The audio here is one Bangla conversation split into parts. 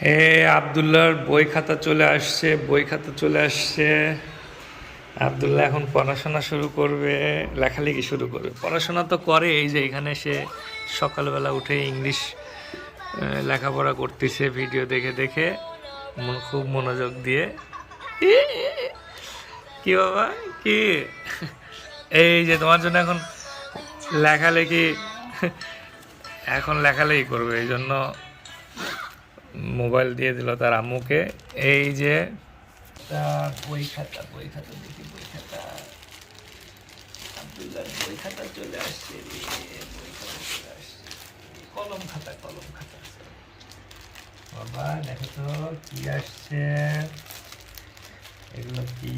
এ, আবদুল্লাহর বই খাতা চলে আসছে, বই খাতা চলে আসছে। আবদুল্লাহ এখন পড়াশোনা শুরু করবে, লেখালেখি শুরু করবে। পড়াশোনা তো করে, এই যে এখানে সে সকালবেলা উঠে ইংলিশ লেখাপড়া করতেছে, ভিডিও দেখে দেখে খুব মনোযোগ দিয়ে। কি বাবা, কি? এই যে তোমার জন্য এখন লেখালেখি এখন লেখালেখি করবে, এই জন্য মোবাইল দিয়ে দিল তার আম্মুকে। এই যে, তার বই খাতা বই খাতা দেখি, বই খাতা। আব্দুল্লাহ, বই খাতা চলে আসছে বই খাতা চলে আসছে। কলম খাতা কলম খাতা বাবা, দেখো তো, কি আসছে? এগুলো কি?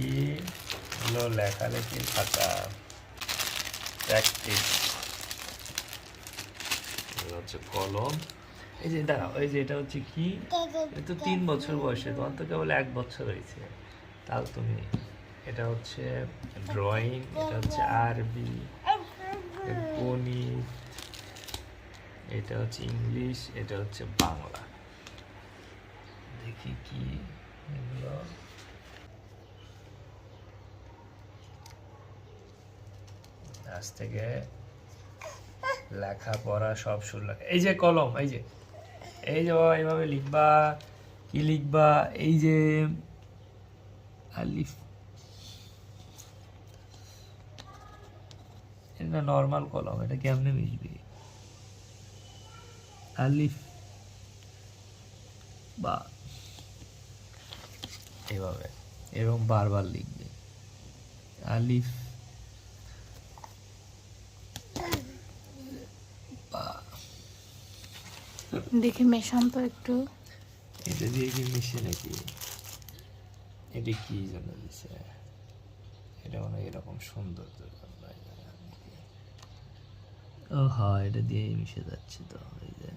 এগুলো লেখালেখির খাতা। প্র্যাকটিস হচ্ছে কলম। এই যে দাঁড়াও এই যে এটা হচ্ছে কি? এটা তিন বছর বয়সে, তোমার তো কেবল এক বছর হয়েছে। তাও তুমি, এটা হচ্ছে ড্রয়িং এটা হচ্ছে আরবি গণিত, এটা হচ্ছে ইংলিশ, এটা হচ্ছে বাংলা। দেখি কি এগুলো। আজ থেকে লেখাপড়া সব শুরু লাগে। এই যে কলম, এই যে এই যে এইভাবে লিখবা, কি লিখবা, এই যে আলিফ। এটা নর্মাল কলম এটা কেমনে মিশবে? আলিফ বা এভাবে এরকম বারবার লিখবে। আলিফ দেখি মেশান তো একটু। এটা দিয়ে কি মিশে নাকি? এটা কি জন্য দিছে? এটা মনে এরকম সুন্দর। ও হ্যাঁ এটা দিয়েই মিশে যাচ্ছে তো এই যে।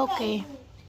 ওকে